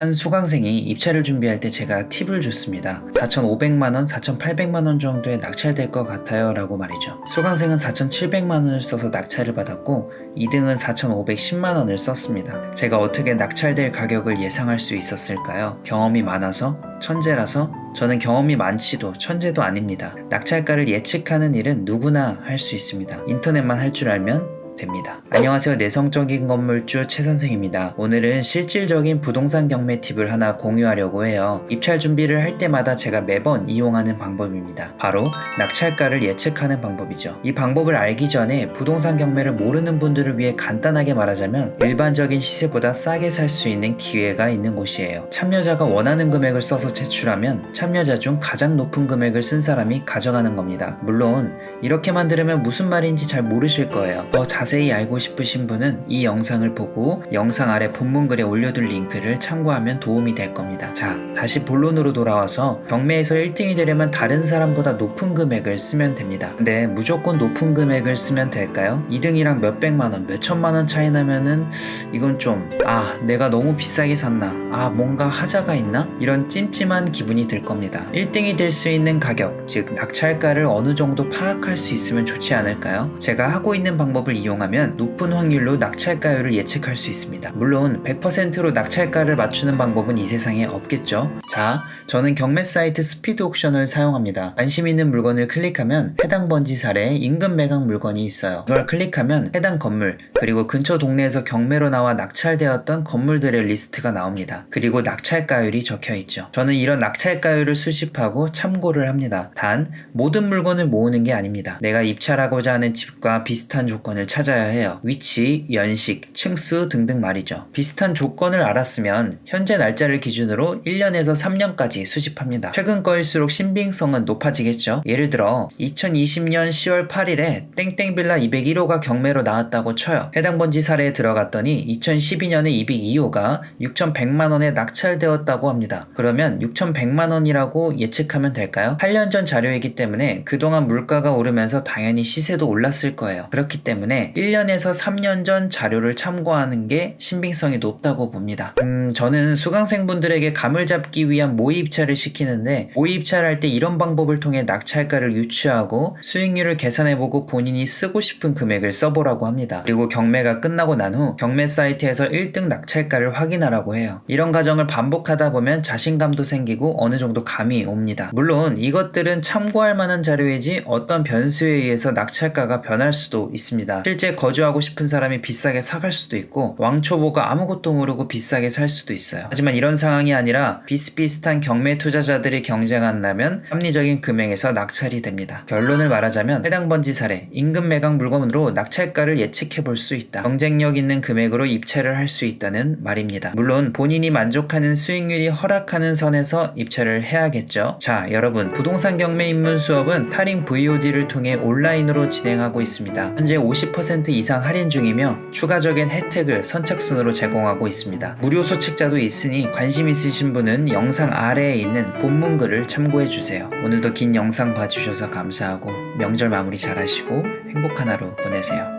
한 수강생이 입찰을 준비할 때 제가 팁을 줬습니다. 4,500만원, 4,800만원 정도에 낙찰될 것 같아요 라고 말이죠. 수강생은 4,700만원을 써서 낙찰을 받았고 2등은 4,510만원을 썼습니다. 제가 어떻게 낙찰될 가격을 예상할 수 있었을까요? 경험이 많아서? 천재라서? 저는 경험이 많지도 천재도 아닙니다. 낙찰가를 예측하는 일은 누구나 할 수 있습니다. 인터넷만 할 줄 알면 됩니다. 안녕하세요. 내성적인 건물주 최 선생입니다. 오늘은 실질적인 부동산 경매 팁을 하나 공유하려고 해요. 입찰 준비를 할 때마다 제가 매번 이용하는 방법입니다. 바로 낙찰가를 예측하는 방법이죠. 이 방법을 알기 전에 부동산 경매를 모르는 분들을 위해 간단하게 말하자면 일반적인 시세보다 싸게 살 수 있는 기회가 있는 곳이에요. 참여자가 원하는 금액을 써서 제출하면 참여자 중 가장 높은 금액을 쓴 사람이 가져가는 겁니다. 물론 이렇게만 들으면 무슨 말인지 잘 모르실 거예요. 더 알고 싶으신 분은 이 영상을 보고 영상 아래 본문 글에 올려둘 링크를 참고하면 도움이 될 겁니다. 자, 다시 본론으로 돌아와서 경매에서 1등이 되려면 다른 사람보다 높은 금액을 쓰면 됩니다. 근데 무조건 높은 금액을 쓰면 될까요? 2등이랑 몇백만 원, 몇천만 원 차이 나면은 이건 좀, 아, 내가 너무 비싸게 샀나? 아, 뭔가 하자가 있나? 이런 찜찜한 기분이 들 겁니다. 1등이 될 수 있는 가격, 즉, 낙찰가를 어느 정도 파악할 수 있으면 좋지 않을까요? 제가 하고 있는 방법을 이용 하면 높은 확률로 낙찰가율을 예측할 수 있습니다. 물론 100%로 낙찰가를 맞추는 방법은 이 세상에 없겠죠. 자, 저는 경매 사이트 스피드 옥션을 사용합니다. 관심 있는 물건을 클릭하면 해당 번지 사례에 인근 매각 물건이 있어요. 이걸 클릭하면 해당 건물, 그리고 근처 동네에서 경매로 나와 낙찰되었던 건물들의 리스트가 나옵니다. 그리고 낙찰가율이 적혀 있죠. 저는 이런 낙찰가율을 수집하고 참고를 합니다. 단, 모든 물건을 모으는 게 아닙니다. 내가 입찰하고자 하는 집과 비슷한 조건을 찾 아야 해요. 위치, 연식, 층수 등등 말이죠. 비슷한 조건을 알았으면 현재 날짜를 기준으로 1년에서 3년까지 수집합니다. 최근 거일수록 신빙성은 높아지겠죠. 예를 들어 2020년 10월 8일에 땡땡 빌라 201호가 경매로 나왔다고 쳐요. 해당 번지 사례에 들어갔더니 2012년에 202호가 6,100만 원에 낙찰되었다고 합니다. 그러면 6,100만 원이라고 예측하면 될까요? 8년 전 자료이기 때문에 그동안 물가가 오르면서 당연히 시세도 올랐을 거예요. 그렇기 때문에 1년에서 3년 전 자료를 참고하는 게 신빙성이 높다고 봅니다. 음, 저는 수강생분들에게 감을 잡기 위한 모의 입찰을 시키는데 모의 입찰할 때 이런 방법을 통해 낙찰가를 유추하고 수익률을 계산해보고 본인이 쓰고 싶은 금액을 써보라고 합니다. 그리고 경매가 끝나고 난 후 경매 사이트에서 1등 낙찰가를 확인하라고 해요. 이런 과정을 반복하다 보면 자신감도 생기고 어느 정도 감이 옵니다. 물론 이것들은 참고할 만한 자료이지 어떤 변수에 의해서 낙찰가가 변할 수도 있습니다. 실제 거주하고 싶은 사람이 비싸게 사갈 수도 있고 왕초보가 아무것도 모르고 비싸게 살 수도 있어요. 하지만 이런 상황이 아니라 비슷비슷한 경매 투자자들이 경쟁한다면 합리적인 금액에서 낙찰이 됩니다. 결론을 말하자면 해당 번지 사례, 임금 매각 물건으로 낙찰가를 예측해 볼 수 있다. 경쟁력 있는 금액으로 입찰을 할 수 있다는 말입니다. 물론 본인이 만족하는 수익률이 허락하는 선에서 입찰을 해야겠죠. 자, 여러분, 부동산 경매 입문 수업은 타링 VOD를 통해 온라인으로 진행하고 있습니다. 현재 50% 이상 할인 중이며 추가적인 혜택을 선착순으로 제공하고 있습니다. 무료 소책자도 있으니 관심 있으신 분은 영상 아래에 있는 본문 글을 참고해 주세요. 오늘도 긴 영상 봐주셔서 감사하고 명절 마무리 잘 하시고 행복한 하루 보내세요.